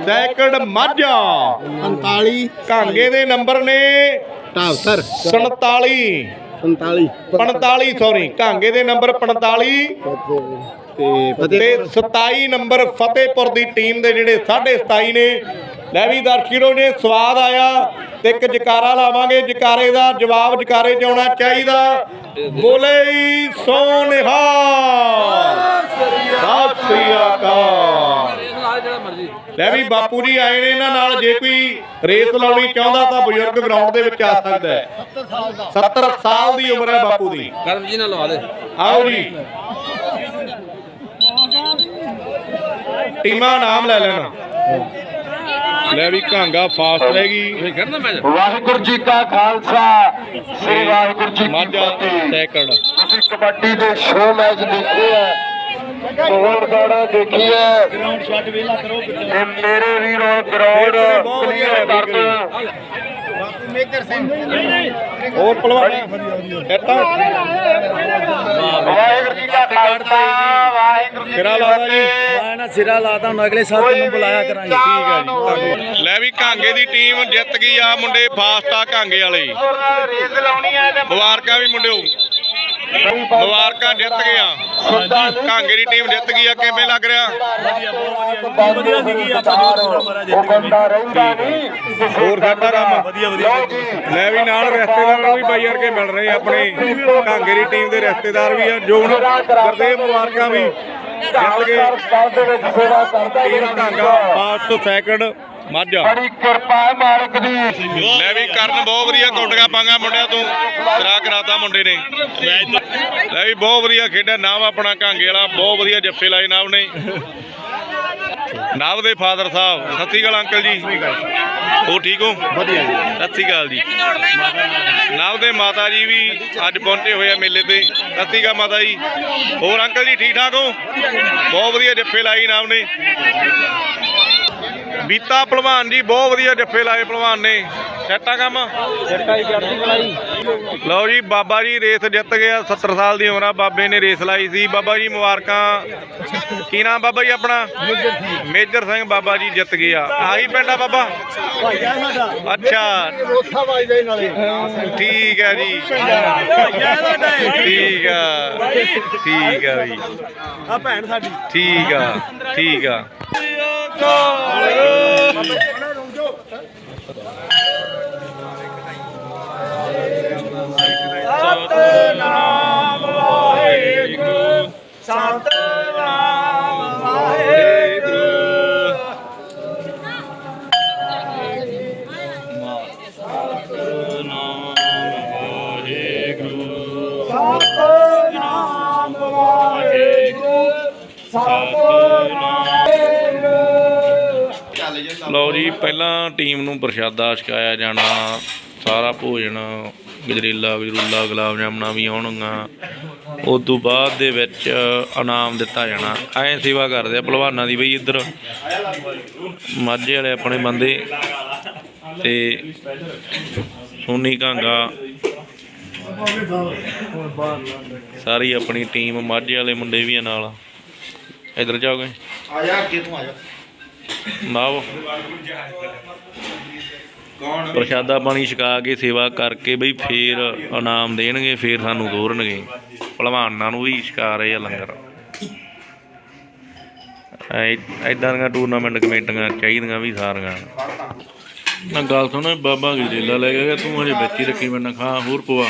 ਸੈਕੰਡ ਮਾਝਾ। 45 ਘਾਂਗੇ ਦੇ ਨੰਬਰ ਨੇ ਢਾਬ ਸਰ। 47 45 45 ਸੌਰੀ ਘਾਂਗੇ ਦੇ ਨੰਬਰ 45 ਤੇ ਤੇ 27 ਨੰਬਰ ਫਤਿਹਪੁਰ ਦੀ ਟੀਮ ਦੇ ਜਿਹੜੇ 27.5 ਨੇ ਲੈ ਵੀ ਦਰਸ਼ਕੋ ਨੇ ਸਵਾਦ ਆਇਆ ਤੇ ਇੱਕ ਜਕਾਰਾ ਲਾਵਾਂਗੇ। ਜਕਾਰੇ ਦਾ ਜਵਾਬ ਜਕਾਰੇ 'ਚ ਆਉਣਾ ਚਾਹੀਦਾ। ਬੋਲੇ ਸੋਨਿਹਾ ਲੈ ਵੀ ਬਾਪੂ ਜੀ ਆਏ ਨੇ ਇਹਨਾਂ ਨਾਲ ਜੇ ਕੋਈ ਰੇਸ ਲਾਉਣੀ ਚਾਹੁੰਦਾ ਤਾਂ ਬਜ਼ੁਰਗ ਗਰਾਊਂਡ ਦੇ ਵਿੱਚ ਆ ਸਕਦਾ ਹੈ। 70 ਸਾਲ ਦੀ ਉਮਰ ਹੈ ਬਾਪੂ ਦੀ। ਕਰਮ ਜੀ ਨਾਲ ਲਵਾ ਦੇ। ਆਓ ਜੀ। ਟੀਮਾਂ ਨਾਮ ਲੈ ਲੈਣਾ। ਲੈ ਵੀ ਕਾਂਗਾ ਫਾਸਟ ਰਹੇਗੀ ਵਾਹਿਗੁਰੂ ਜੀ ਕਾ ਖਾਲਸਾ ਸ੍ਰੀ ਵਾਹਿਗੁਰੂ ਜੀ ਕੀ ਫਤਿਹ। ਸੈਕੰਡ। ਤੁਸੀਂ ਕਬੱਡੀ ਦੇ ਸ਼ੋ ਮੈਚ ਦੇਖੇ ਆ। ਬਹੁਤ ਗਾੜਾ ਦੇਖੀ ਹੈ ਗਰਾਊਂਡ ਛੱਡ ਵੇਲਾ ਕਰੋ ਤੇ ਮੇਰੇ ਵੀਰੋ ਗਰਾਊਂਡ ਕਲੀਅਰ ਕਰ ਦਿਓ ਹੋਰ ਪਹਿਲਵਾਨ ਐਟਾ ਵਾਹਿਗੁਰੂ ਜੀ ਕਾ ਖਾਲਸਾ ਵਾਹਿਗੁਰੂ ਜੀ ਸਿਰਾ ਲਾਦਾ ਜੀ। ਫਤਿਹ। ਨਾ ਸਿਰਾ ਲਾਤਾ ਹੁਣ ਅਗਲੇ ਸਾਲ ਕੋਈ ਵੀ ਚਾਹਵਾਨ ਲੈ ਵੀ ਕਾਂਗੇ ਦੀ ਟੀਮ ਜਿੱਤ ਗਈ ਆ ਮੁੰਡੇ ਫਾਸਟ ਆ ਕਾਂਗੇ ਵਾਲੇ। ਰੇਸ ਲਾਉਣੀ ਹੈ ਮੁਬਾਰਕਾਂ ਵੀ ਮੁੰਡਿਓ। ਮੁਬਾਰਕਾਂ ਜਿੱਤ ਗਏ ਆ ਕਾਂਗੇ ਦੀ ਟੀਮ ਜਿੱਤ ਗਈ ਆ ਕਿਵੇਂ ਲੱਗ ਰਿਹਾ? ਵਧੀਆ ਸੀਗੀ ਨਹੀਂ। ਹੋਰ ਸਾਡਾ ਕੰਮ ਵਧੀਆ ਲੈ ਵੀ ਨਾਲ ਰਿਸ਼ਤੇਦਾਰਾਂ ਨੂੰ ਵੀ ਬਾਈ ਵਰਗੇ ਮਿਲ ਰਹੇ ਆਪਣੇ। ਕਾਂਗੇ ਦੀ ਟੀਮ ਦੇ ਰਿਸ਼ਤੇਦਾਰ ਵੀ ਆ ਜੋ ਹੁਣ ਕਰਦੇ ਮੁਬਾਰਕਾਂ ਵੀ ਜਿੱਤ ਗਏ। ਕਾਲ ਦੇ ਵਿੱਚ ਸੇਵਾ ਕਰਦਾ team Kanga first second. Majha ਬੜੀ ਕਿਰਪਾ ਹੈ ਮਾਲਕ ਦੀ। ਲੈ ਵੀ ਕਰਨ ਬਹੁਤ ਵਧੀਆ ਕੌਂਟਗਾ ਪਾਂਗਾ ਮੁੰਡਿਆਂ ਤੋਂ। ਸਰਾ ਕਰਾਤਾ ਮੁੰਡੇ ਨੇ। ਲੈ ਵੀ ਬਹੁਤ ਵਧੀਆ ਖੇਡਿਆ। ਨਾਮ ਆਪਣਾ ਕਾਂਗੇ ਵਾਲਾ। ਬਹੁਤ ਵਧੀਆ ਜੱਫੇ ਲਾਏ ਨਾਮ ਨੇ। ਨਾਮ ਦੇ ਫਾਦਰ ਸਾਹਿਬ। ਸਤਿ ਸ਼੍ਰੀ ਅਕਾਲ ਅੰਕਲ ਜੀ। ਹੋ ਠੀਕ ਹੋ? ਵਧੀਆ ਜੀ। ਸਤਿ ਸ਼੍ਰੀ ਅਕਾਲ ਜੀ। ਨਾਮ ਦੇ ਮਾਤਾ ਜੀ ਵੀ ਅੱਜ ਪਹੁੰਚੇ ਹੋਏ ਆ ਮੇਲੇ ਤੇ। ਸਤਿ ਸ਼੍ਰੀ ਅਕਾਲ ਮਾਤਾ ਜੀ। ਹੋਰ ਅੰਕਲ ਜੀ ਠੀਕ ਠਾਕ ਹੋ? ਬਹੁਤ ਵਧੀਆ ਜੱਫੇ ਲਾਈ ਨਾਮ ਨੇ। ਬੀਤਾ ਪਹਿਲਵਾਨ ਜੀ ਬਹੁਤ ਵਧੀਆ ਜੱਫੇ ਲਾਏ ਪਹਿਲਵਾਨ ਨੇ। ਸੈਟਾ ਕੰਮ? ਜੱਟਾ ਹੀ ਚੜਦੀ ਕਲਾਈ ਲਓ ਜੀ ਬਾਬਾ ਜੀ ਰੇਸ ਜਿੱਤ ਗਿਆ 70 ਸਾਲ ਦੀ ਉਮਰ ਆ ਬਾਬੇ ਨੇ ਰੇਸ ਲਾਈ ਸੀ। ਬਾਬਾ ਜੀ ਮੁਬਾਰਕਾਂ। ਕੀ ਨਾਮ ਬਾਬਾ ਜੀ ਆਪਣਾ? ਮੇਜਰ ਸਿੰਘ ਬਾਬਾ ਜੀ ਜਿੱਤ ਗਿਆ। ਆਹੀ ਪਿੰਡ ਆ ਬਾਬਾ? ਅੱਛਾ। ਠੀਕ ਹੈ ਜੀ। ਠੀਕ ਆ। ਠੀਕ ਆ ਜੀ। ਆ ਭੈਣ ਸਾਡੀ। ਠੀਕ ਆ ਠੀਕ ਆ। ਸਤਨਾਮ ਵਾਹਿਗੁਰੂ ਸੰਤ ਲਓ ਜੀ, ਪਹਿਲਾਂ ਟੀਮ ਨੂੰ ਪ੍ਰਸ਼ਾਦਾ ਛਕਾਇਆ ਜਾਣਾ, ਸਾਰਾ ਭੋਜਨ, ਗਜਰੇਲਾ ਗਜਰੂਲਾ ਗੁਲਾਬ ਜਾਮਣਾ ਵੀ ਆਉਣਗੀਆਂ। ਉਸ ਤੋਂ ਬਾਅਦ ਦੇ ਵਿੱਚ ਇਨਾਮ ਦਿੱਤਾ ਜਾਣਾ। ਐਂ ਸੇਵਾ ਕਰਦੇ ਆ ਪਹਿਲਵਾਨਾਂ ਦੀ ਬਈ ਇੱਧਰ। ਮਾਝੇ ਵਾਲੇ ਆਪਣੇ ਬੰਦੇ ਤੇ ਸੋਨੀ ਕਾਂਗਾ ਸਾਰੀ ਆਪਣੀ ਟੀਮ ਮਾਝੇ ਵਾਲੇ ਮੁੰਡੇ ਵੀ ਆ ਨਾਲ। ਇੱਧਰ ਜਾਓਗੇ? ਆ ਜਾ, ਅੱਗੇ ਤੂੰ ਆ ਜਾ। ਨਾਵ ਪ੍ਰਸ਼ਾਦਾ ਪਾਣੀ ਛਕਾ ਕੇ ਸੇਵਾ ਕਰਕੇ ਬਈ ਫੇਰ ਇਨਾਮ ਦੇਣਗੇ ਫੇਰ ਸਾਨੂੰ ਦੋਰਨਗੇ ਭਲਵਾਨਾਂ ਨੂੰ ਵੀ ਛਕਾ ਰਹੇ ਆ ਲੰਗਰ। ਐਦਾਂ ਦੀਆਂ ਟੂਰਨਾਮੈਂਟ ਕਮੇਟੀਆਂ ਚਾਹੀਦੀਆਂ ਵੀ ਸਾਰੀਆਂ। ਨਾ ਗੱਲ ਸੁਣ ਬਾਬਾ ਗਜਰੇਲਾ ਲੈ ਗਿਆ ਤੂੰ ਹਜੇ ਹੀ ਰੱਖੀ ਮੈਨਾਂ ਖਾ ਹੋਰ ਪਵਾ।